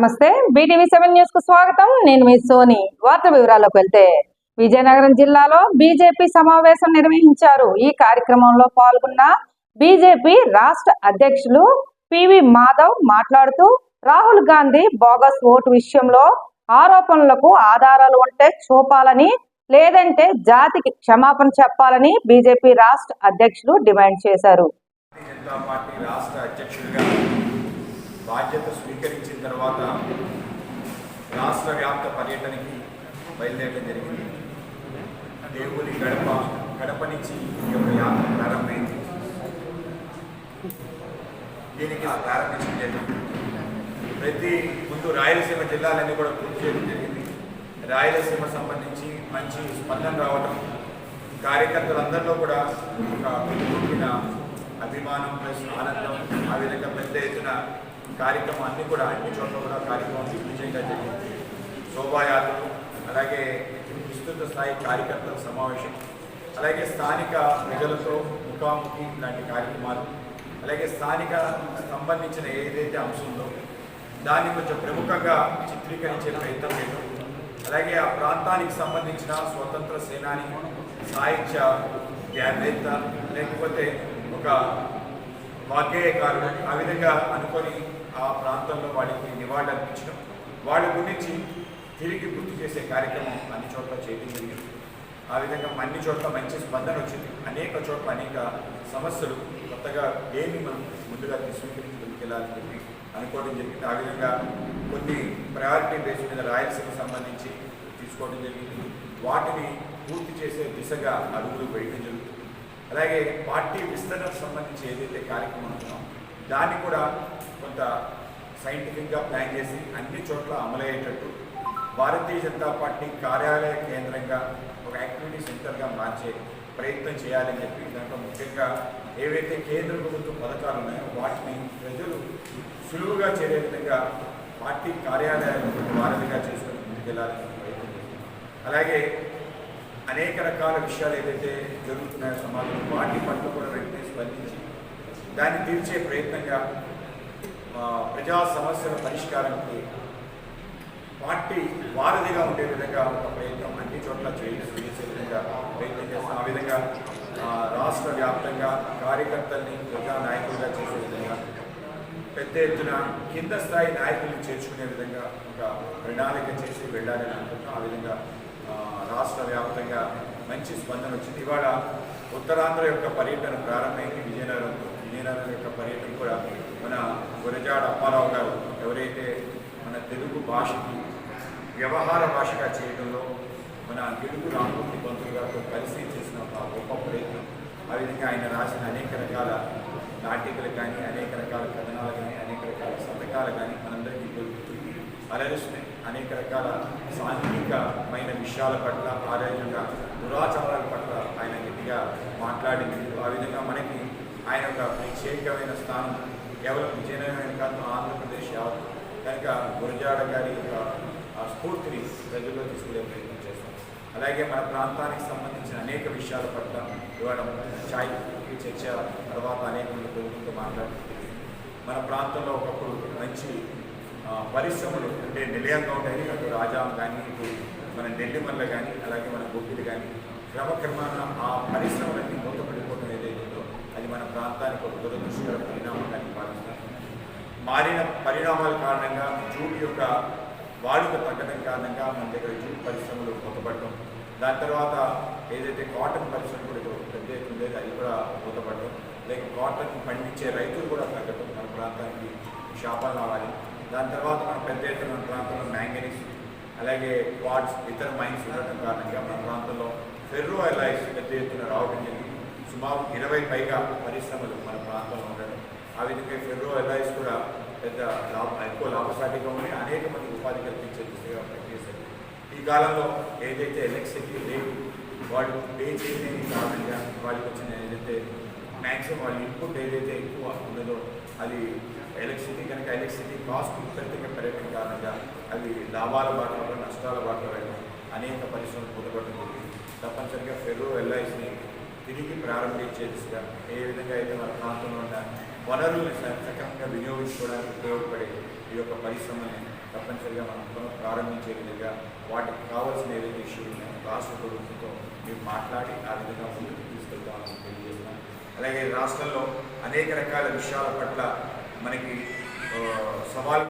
నమస్తే. BTV seven న్యూస్కు స్వాగతం. నేను మీ సోని. వార్త వివరాల్లోకి వెళ్తే విజయనగరం జిల్లాలో బీజేపీ సమావేశం నిర్వహించారు. ఈ కార్యక్రమంలో పాల్గొన్న బీజేపీ రాష్ట్ర అధ్యక్షులు పివి మాధవ్ మాట్లాడుతూ రాహుల్ గాంధీ బోగస్ ఓటు విషయంలో ఆరోపణలకు ఆధారాలు ఉంటే చూపాలని లేదంటే జాతికి క్షమాపణ చెప్పాలని బీజేపీ రాష్ట్ర అధ్యక్షులు డిమాండ్ చేశారు. తర్వాత రాష్ట్ర వ్యాప్త పర్యటనకి బయలుదేరడం జరిగింది. దేవుని గడప గడప నుంచి ఈ యొక్క యాత్ర ప్రారంభమైంది. దీనికి ఆ ప్రారంభించడం జరిగింది. ప్రతి ముందు రాయలసీమ జిల్లాలన్నీ కూడా పూర్తి చేయడం జరిగింది. రాయలసీమ సంబంధించి మంచి స్పందన రావడం కార్యకర్తలందరిలో కూడా ఒక అభిమానం ప్లస్ ఆనందం ఆ విధంగా పెద్ద ఎత్తున కార్యక్రమాన్ని కూడా అన్ని చోట్ల కూడా కార్యక్రమం దిగ్విజయంగా జరిగింది. శోభాయాత్రలు అలాగే విస్తృత స్థాయి కార్యకర్తల సమావేశం అలాగే స్థానిక ప్రజలతో ముఖాముఖి లాంటి కార్యక్రమాలు అలాగే స్థానిక సంబంధించిన ఏదైతే అంశం ఉందో దాన్ని కొంచెం ప్రముఖంగా చిత్రీకరించే ప్రయత్నం చేయడం అలాగే ఆ ప్రాంతానికి సంబంధించిన స్వతంత్ర సేనాని సాహిత్య జ్ఞానేత లేకపోతే ఒక వాగ్గేయకారుడు ఆ విధంగా అనుకొని ఆ ప్రాంతంలో వాడికి నివాళులు అర్పించడం వాళ్ళ గురించి తిరిగి గుర్తు చేసే కార్యక్రమం అన్ని చోట్ల చేయడం జరిగింది. ఆ విధంగా అన్ని చోట్ల మంచి స్పందన వచ్చింది. అనేక చోట్ల అనేక సమస్యలు కొత్తగా ఏమి మనం ముందుగా తీసుకుని ముందుకెళ్ళాలని చెప్పి అనుకోవడం జరిగింది. ఆ విధంగా కొన్ని ప్రయారిటీ బేస్ మీద రాయలసీమకు సంబంధించి తీసుకోవడం జరిగింది. వాటిని పూర్తి చేసే దిశగా అడుగులు వేయడం జరుగుతుంది. అలాగే పార్టీ విస్తరణకు సంబంధించి ఏదైతే కార్యక్రమం ఉందో దాన్ని కూడా కొంత సైంటిఫిక్గా ప్లాన్ చేసి అన్ని చోట్ల అమలయ్యేటట్టు భారతీయ జనతా పార్టీ కార్యాలయ కేంద్రంగా ఒక యాక్టివిటీ సెంటర్గా మార్చే ప్రయత్నం చేయాలని చెప్పి దాంట్లో ముఖ్యంగా ఏవైతే కేంద్ర ప్రభుత్వ పథకాలు ఉన్నాయో వాటిని ప్రజలు సులువుగా చేరే విధంగా పార్టీ కార్యాలయాలను వారధిగా చేసుకుని ముందుకెళ్ళాలని ప్రయత్నం చేస్తుంది అలాగే అనేక రకాల విషయాలు ఏదైతే జరుగుతున్నాయో సమాజంలో వాటి పట్ల కూడా వెంటనే స్పందించి దాన్ని తీర్చే ప్రయత్నంగా ప్రజా సమస్యల పరిష్కారానికి పార్టీ వారధిగా ఉండే విధంగా ఒక ప్రయత్నం అన్ని చోట్ల చేసే విధంగా ప్రయత్నం చేస్తాం. ఆ విధంగా రాష్ట్ర వ్యాప్తంగా కార్యకర్తల్ని ప్రజా నాయకులుగా చేసే విధంగా పెద్ద ఎత్తున కింద స్థాయి నాయకుల్ని చేర్చుకునే విధంగా ఒక ప్రణాళిక చేసి వెళ్ళాలని అనుకుంటున్నాం. ఆ విధంగా రాష్ట్ర వ్యాప్తంగా మంచి స్పందన వచ్చింది. ఇవాళ ఉత్తరాంధ్ర యొక్క పర్యటన ప్రారంభమైంది విజయనగరంలో. విజయనగరం యొక్క పర్యటన కూడా మన గురజాడ అప్పారావు గారు ఎవరైతే మన తెలుగు భాషకి వ్యవహార భాషగా చేయడంలో మన తెలుగు రామూర్తి పంతులు గారితో కలిసి చేసిన ఒక గొప్ప ప్రయత్నం. ఆ విధంగా ఆయన రాసిన అనేక రకాల నాటికలు కానీ అనేక రకాల కథనాలు కానీ అనేక రకాల సంతకాలు కానీ మనందరికీ దొరుకుతుంది అలరిస్తున్నాయి. అనేక రకాల సాంఘికమైన విషయాల పట్ల ఆరోగ్యంగా దురాచారాల పట్ల ఆయన గట్టిగా మాట్లాడింది. ఆ విధంగా మనకి ఆయన ఒక ప్రత్యేకమైన స్థానం. కేవలం విజయనగరం కాదు ఆంధ్రప్రదేశ్ యావత్ కనుక గురజాడ గారి యొక్క స్ఫూర్తిని ప్రజల్లో తీసుకునే ప్రయత్నం చేస్తాం. అలాగే మన ప్రాంతానికి సంబంధించిన అనేక విషయాల పట్ల ఇవాళ ఛాయ్ చర్చ తర్వాత అనేక మంది ప్రభుత్వంతో మాట్లాడుతుంది మన ప్రాంతంలో ఒకప్పుడు మంచి పరిశ్రమలు అంటే నిలయంగా ఉంటాయి అటు రాజాం కానీ ఇటు మన నెల్లిమల్ల కానీ అలాగే మన బొబ్బిలి కానీ క్రమక్రమాన ఆ పరిశ్రమలన్నీ మూతపడి ఏదైతే ఉందో అది మన ప్రాంతానికి ఒక దురదృష్టకర పరిణామాన్ని భావిస్తాం మారిన పరిణామాల కారణంగా జూట్ యొక్క వాడుక తగ్గడం కారణంగా మన దగ్గర జూట్ పరిశ్రమలు మూతపడటం దాని తర్వాత ఏదైతే కాటన్ పరిశ్రమ కూడా ఇక్కడ పెద్ద ఎత్తున ఉండేది అది కూడా మూతపడటం లేక కాటన్ పండించే రైతులు కూడా తగ్గటం మన ప్రాంతానికి శాపాలు రావాలి. దాని తర్వాత మన పెద్ద ఎత్తున మన ప్రాంతంలో మ్యాంగనీస్ అలాగే క్వాడ్స్ ఇతర మైన్స్ ఉండటం కారణంగా మన ప్రాంతంలో ఫెర్రో ఎలైస్ పెద్ద ఎత్తున రావడం జరిగింది. సుమారు ఇరవై పైగా పరిశ్రమలు మన ప్రాంతంలో ఉండడం. ఆ విధంగా ఫెడరో ఎలైస్ కూడా పెద్ద లాభ ఎక్కువ లాభసాటిగా ఉండి అనేక మంది ఉపాధి కల్పించే దిశగా పనిచేశారు ఈ కాలంలో ఏదైతే ఎలక్ట్రిసిటీ లేవు వాళ్ళు పే చేయలేని కారణంగా వాళ్ళకి వచ్చిన ఏదైతే మ్యాక్సిమం వాళ్ళ ఇన్పుట్ ఏదైతే ఎక్కువ ఉన్నదో అది ఎలక్ట్రిసిటీ కనుక ఎలక్ట్రిసిటీ కాస్ట్ విపరీతంగా పెరగడం కారణంగా అవి లాభాల బాటలో నష్టాల బాటలో వెళ్ళడం అనేక పరిశ్రమలు పొందబడడం జరిగింది. తప్పనిసరిగా ఫెర్రో ఎల్ఐసిని తిరిగి ప్రారంభించే దిశగా ఏ విధంగా అయితే మన ప్రాంతంలో ఉన్న వనరుల్ని సక్రమంగా వినియోగించుకోవడానికి ఉపయోగపడే ఈ యొక్క పరిశ్రమని తప్పనిసరిగా మనం పునః ప్రారంభించే విధంగా వాటికి కావాల్సిన ఏదైతే ఇష్యూలు ఉన్నాయో రాష్ట్ర ప్రభుత్వంతో మీరు మాట్లాడి ఆ విధంగా ముందుకు తీసుకెళ్తామని తెలియజేస్తున్నాను అలాగే రాష్ట్రంలో అనేక రకాల విషయాల పట్ల మనకి సవాల్